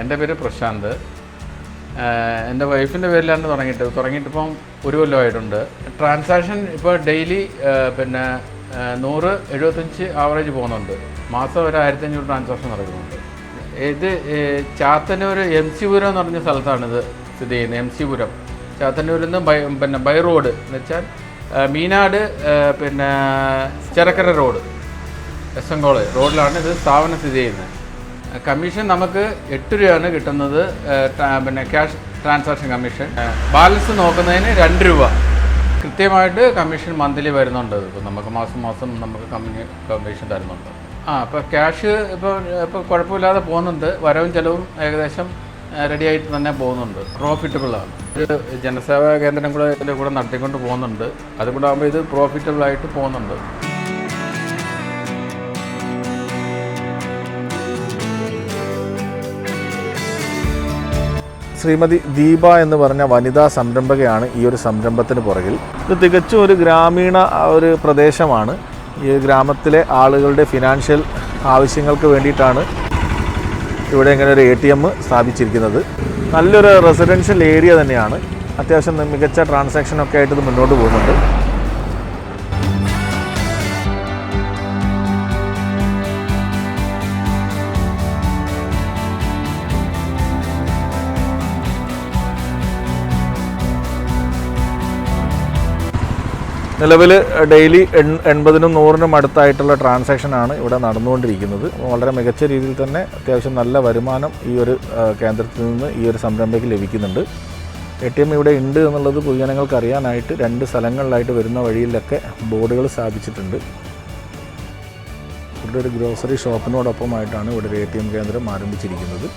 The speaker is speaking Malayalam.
എന്റെ പേര് പ്രശാന്ത്. എന്റെ വൈഫിന്റെ പേരിലാണ് തുടങ്ങിയിട്ട്. തുടങ്ങിയിട്ടിപ്പം ഒരു കൊല്ലമായിട്ടുണ്ട് ട്രാൻസാക്ഷൻ ഇപ്പോൾ ഡെയിലി പിന്നെ നൂറ് എഴുപത്തഞ്ച് ആവറേജ് പോകുന്നുണ്ട്. മാസം ഒരു ആയിരത്തഞ്ഞൂറ് ട്രാൻസാക്ഷൻ നടക്കുന്നുണ്ട്. ഇത് ചാത്തന്നൂർ എം സി പുരം എന്ന് പറഞ്ഞ സ്ഥലത്താണിത് സ്ഥിതി ചെയ്യുന്നത് എം സി പുരം. ചാത്തന്നൂരിൽ നിന്ന് ബൈ പിന്നെ ബൈ റോഡ് എന്ന് വെച്ചാൽ മീനാട് പിന്നെ Cherakkara road S N college. റോഡിലാണ് ഇത് സ്ഥാപനം സ്ഥിതി ചെയ്യുന്നത്. കമ്മീഷൻ നമുക്ക് എട്ട് രൂപയാണ് കിട്ടുന്നത് പിന്നെ ക്യാഷ് ട്രാൻസാക്ഷൻ കമ്മീഷൻ. ബാലൻസ് നോക്കുന്നതിന് രണ്ട് രൂപ. കൃത്യമായിട്ട് കമ്മീഷൻ മന്ത്ലി വരുന്നുണ്ട്. ഇപ്പോൾ നമുക്ക് മാസം മാസം നമുക്ക് കമ്പനി കമ്മീഷൻ തരുന്നുണ്ട്. ആ അപ്പോൾ ക്യാഷ് ഇപ്പോൾ ഇപ്പോൾ കുഴപ്പമില്ലാതെ പോകുന്നുണ്ട്. വരവും ചിലവും ഏകദേശം റെഡി ആയിട്ട് തന്നെ പോകുന്നുണ്ട്. പ്രോഫിറ്റബിളാണ് ഇത് ജനസേവാ കേന്ദ്രം കൂടെ നടത്തിക്കൊണ്ട് പോകുന്നുണ്ട്. അതുകൂടാകുമ്പോൾ ഇത് പ്രോഫിറ്റബിളായിട്ട് പോകുന്നുണ്ട്. ശ്രീമതി ദീപ എന്ന് പറഞ്ഞ വനിതാ സംരംഭകയാണ് ഈ ഒരു സംരംഭത്തിന് പുറകിൽ. ഇത് തികച്ചും ഒരു ഗ്രാമീണ ഒരു പ്രദേശമാണ്. ഈ ഗ്രാമത്തിലെ ആളുകളുടെ ഫിനാൻഷ്യൽ ആവശ്യങ്ങൾക്ക് വേണ്ടിയിട്ടാണ് ഇവിടെ ഇങ്ങനെ ഒരു എ ടി എം സ്ഥാപിച്ചിരിക്കുന്നത്. നല്ലൊരു റെസിഡൻഷ്യൽ ഏരിയ തന്നെയാണ്. അത്യാവശ്യം മികച്ച ട്രാൻസാക്ഷനൊക്കെ ആയിട്ട് ഇത് മുന്നോട്ട് പോകുന്നുണ്ട്. നിലവിൽ ഡെയിലി എൺ എൺപതിനും നൂറിനും അടുത്തായിട്ടുള്ള ട്രാൻസാക്ഷനാണ് ഇവിടെ നടന്നുകൊണ്ടിരിക്കുന്നത്. വളരെ മികച്ച രീതിയിൽ തന്നെ അത്യാവശ്യം നല്ല വരുമാനം ഈ ഒരു കേന്ദ്രത്തിൽ നിന്ന് ഈ ഒരു സംരംഭയ്ക്ക് ലഭിക്കുന്നുണ്ട്. എ ടി എം ഇവിടെ ഉണ്ട് എന്നുള്ളത് പൊതുജനങ്ങൾക്ക് അറിയാനായിട്ട് രണ്ട് സ്ഥലങ്ങളിലായിട്ട് വരുന്ന വഴിയിലൊക്കെ ബോർഡുകൾ സ്ഥാപിച്ചിട്ടുണ്ട്. ഇവിടെ ഒരു ഗ്രോസറി ഷോപ്പിനോടൊപ്പമായിട്ടാണ് ഇവിടെ ഒരു എ ടി എം കേന്ദ്രം ആരംഭിച്ചിരിക്കുന്നത്.